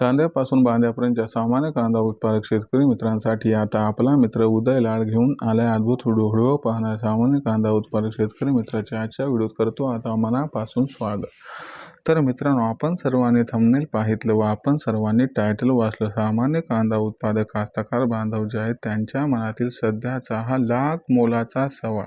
सांध्यापासून बांध्यापर्यंतच्या सामान्य कांदा उत्पादक शेतकरी मित्रांसाठी आता आपला मित्र उदय लाड घेऊन आलाय अद्भुत व्हिडिओ व्हिडिओ पाहणाऱ्या सामान्य कांदा उत्पादक शेतकरी मित्राच्या आजच्या व्हिडिओत करतो आता मनापासून स्वागत तर मित्रांनो आपण सर्वांनी थंबनेल पाहितलं व आपण सर्वांनी टायटल वाचलं. सामान्य कांदा उत्पादक कास्तकार बांधव जे आहेत त्यांच्या मनातील सध्याचा हा लाख मोलाचा सवाल.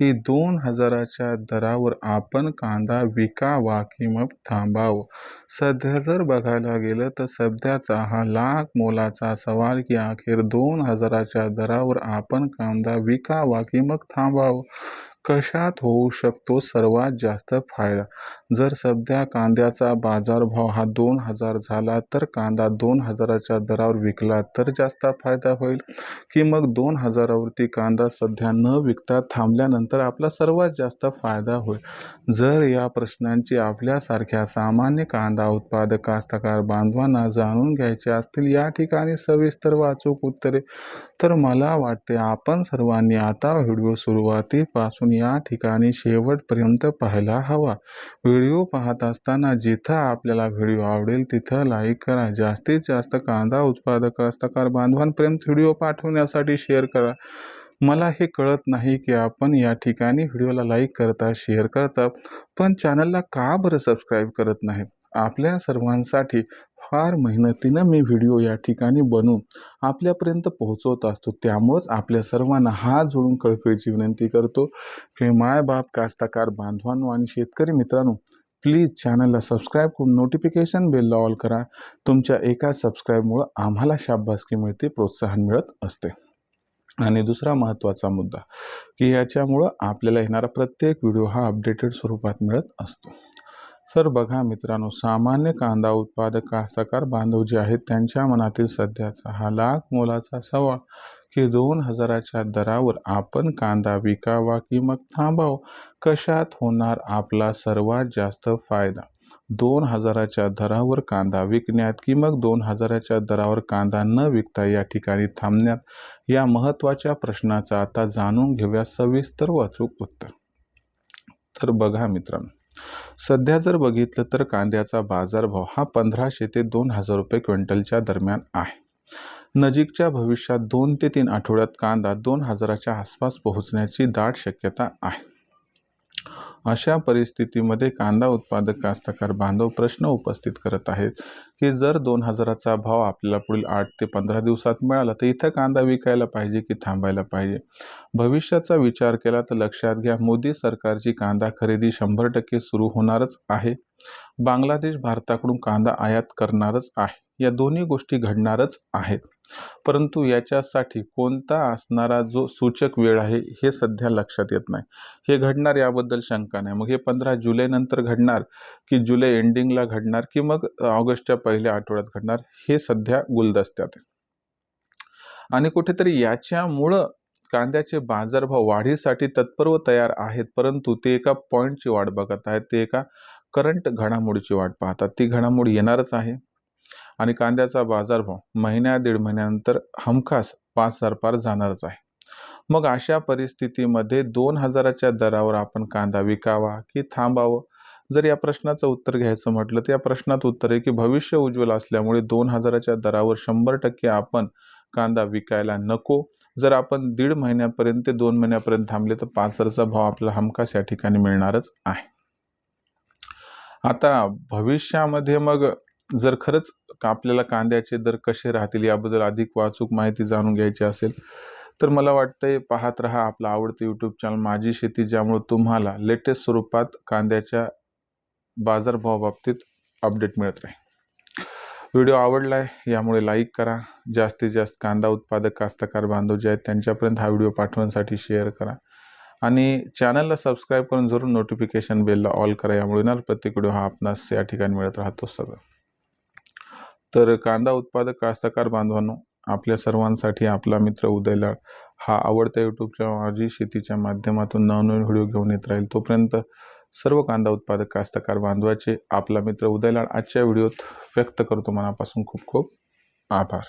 की दोन हजाराच्या दरावर आपण कांदा विकावा की मग थांबावं. सध्या जर बघायला गेलं तर सध्याचा हा लाख मोलाचा सवाल की अखेर दोन हजाराच्या दरावर आपण कांदा विकावा की मग थांबावं. कशात होऊ शकतो सर्वात जास्त फायदा? जर सध्या कांद्याचा बाजारभाव हा दोन हजार झाला तर कांदा दोन हजाराच्या दरावर विकला तर जास्त फायदा होईल? की मग दोन हजारावरती कांदा सध्या न विकता थांबल्यानंतर आपला सर्वात जास्त फायदा होईल? जर या प्रश्नांची आपल्यासारख्या सामान्य कांदा उत्पादक कास्तकार बांधवांना जाणून घ्यायचे असतील या ठिकाणी सविस्तर वाचूक उत्तरे. तर मला वाटते आपण सर्वांनी आता व्हिडिओ सुरुवातीपासून या ठिकाणी शेवटपर्यंत पाहायला हवा. व्हिडिओ पाहत असताना जिथं आपल्याला व्हिडिओ आवडेल तिथं लाईक करा. जास्तीत जास्त कांदा उत्पादक कास्तकार बांधवांपर्यंत व्हिडिओ पाठवण्यासाठी शेअर करा. मला हे कळत नाही की आपण या ठिकाणी व्हिडिओला लाईक करता शेअर करता पण चॅनलला का बरं सबस्क्राईब करत नाहीत? आपल्या सर्वांसाठी फार मेहनतीनं मी व्हिडिओ या ठिकाणी बनवून आपल्यापर्यंत पोहोचवत असतो. त्यामुळंच आपल्या सर्वांना हात जोडून कळकळीची विनंती करतो की मायबाप कास्तकार बांधवांनो आणि शेतकरी मित्रांनो प्लीज चॅनलला सबस्क्राईब करून नोटिफिकेशन बेलला ऑल करा. तुमच्या एका सबस्क्राईबमुळं आम्हाला शाबासकी मिळते प्रोत्साहन मिळत असते. आणि दुसरा महत्त्वाचा मुद्दा की याच्यामुळं आपल्याला येणारा प्रत्येक व्हिडिओ हा अपडेटेड स्वरूपात मिळत असतो. तर बघा मित्रांनो सामान्य कांदा उत्पादक कास्तकार बांधव जे आहेत त्यांच्या मनातील सध्याचा हा लाख मोलाचा सवाल की दोन हजाराच्या दरावर आपण कांदा विकावा की मग थांबाव? कशात होणार आपला सर्वात जास्त फायदा? दोन हजाराच्या दरावर कांदा विकण्यात की मग दोन हजाराच्या दरावर कांदा न विकता या ठिकाणी थांबण्यात? या महत्त्वाच्या प्रश्नाचा आता जाणून घेऊया सविस्तर वाचूक उत्तर. तर बघा मित्रांनो सध्या जर बघितलं तर कांद्याचा बाजारभाव हा पंधराशे ते दोन हजार रुपये क्विंटलच्या दरम्यान आहे. नजीकच्या भविष्यात दोन ते तीन आठवड्यात कांदा दोन हजाराच्या आसपास पोहोचण्याची दाट शक्यता आहे. अशा परिस्थितीमध्ये कांदा उत्पादक कास्तकार बांधव प्रश्न उपस्थित करत आहेत की जर दोन हजाराचा भाव आपल्याला पुढील आठ ते पंधरा दिवसात मिळाला तर इथं कांदा विकायला पाहिजे की थांबायला पाहिजे? भविष्याचा विचार केला तर लक्षात घ्या मोदी सरकारची कांदा खरेदी शंभर टक्के सुरू होणारच आहे. बांगलादेश भारताकडून कांदा आयात करणारच आहे. या दोन्ही गोष्टी घडणारच आहेत. परंतु याच्यासाठी कोणता असणारा जो सूचक वेळ आहे हे सध्या लक्षात येत नाही. हे घडणार याबद्दल शंका नाही. मग हे पंधरा जुलैनंतर घडणार की जुलै एंडिंगला घडणार की मग ऑगस्टच्या पहिल्या आठवड्यात घडणार हे सध्या गुलदस्त्यात आहे. आणि कुठेतरी याच्यामुळं कांद्याचे बाजारभाव वाढीसाठी तत्पर व तयार आहेत परंतु ते एका पॉईंटची वाट बघत आहेत ते एका करंट घडामोडीची वाट पाहतात. ती घडामोड येणारच आहे. आणि कांद्याचा बाजारभाव महिन्या दीड महिन्यानंतर हमखास पाच हजार पार जाणारच आहे. मग अशा परिस्थितीमध्ये दोन हजाराच्या दरावर आपण कांदा विकावा की थांबावं? जर या प्रश्नाचं उत्तर घ्यायचं म्हटलं तर या प्रश्नात उत्तर आहे की भविष्य उज्ज्वल असल्यामुळे दोन हजाराच्या दरावर शंभर टक्के आपण कांदा विकायला नको. जर आपण दीड महिन्यापर्यंत दोन महिन्यापर्यंत थांबले तर पाच हजारचा भाव आपला हमखास या ठिकाणी मिळणारच आहे. आता भविष्यामध्ये मग जर खरंच आपल्याला कांद्याचे दर कसे राहतील याबद्दल अधिक वाचूक माहिती जाणून घ्यायची असेल तर मला वाटतंय पाहत रहा आपलं आवडतं यूट्यूब चॅनल माझी शेती ज्यामुळे तुम्हाला लेटेस्ट स्वरूपात कांद्याच्या बाजारभावाबाबतीत अपडेट मिळत राहील. व्हिडिओ आवडला आहे यामुळे लाईक करा. जास्तीत जास्त कांदा उत्पादक कास्तकार बांधव जे आहेत त्यांच्यापर्यंत हा व्हिडिओ पाठवण्यासाठी शेअर करा. आणि चॅनलला सबस्क्राईब करून जरूर नोटिफिकेशन बेलला ऑल करा. यामुळे ना प्रत्येक व्हिडिओ हा आपणास या ठिकाणी मिळत राहतो सगळं. तर कांदा उत्पादक कास्तकार बांधवांनो आपल्या सर्वांसाठी आपला मित्र उदयलाळ हा आवडता यूट्यूबच्या माझी शेतीच्या माध्यमातून नवनवीन व्हिडिओ घेऊन येत राहील तोपर्यंत सर्व कांदा उत्पादक कास्तकार बांधवाचे आपला मित्र उदयलाळ आजच्या व्हिडिओत व्यक्त करतो. मनापासून खूप खूप आभार.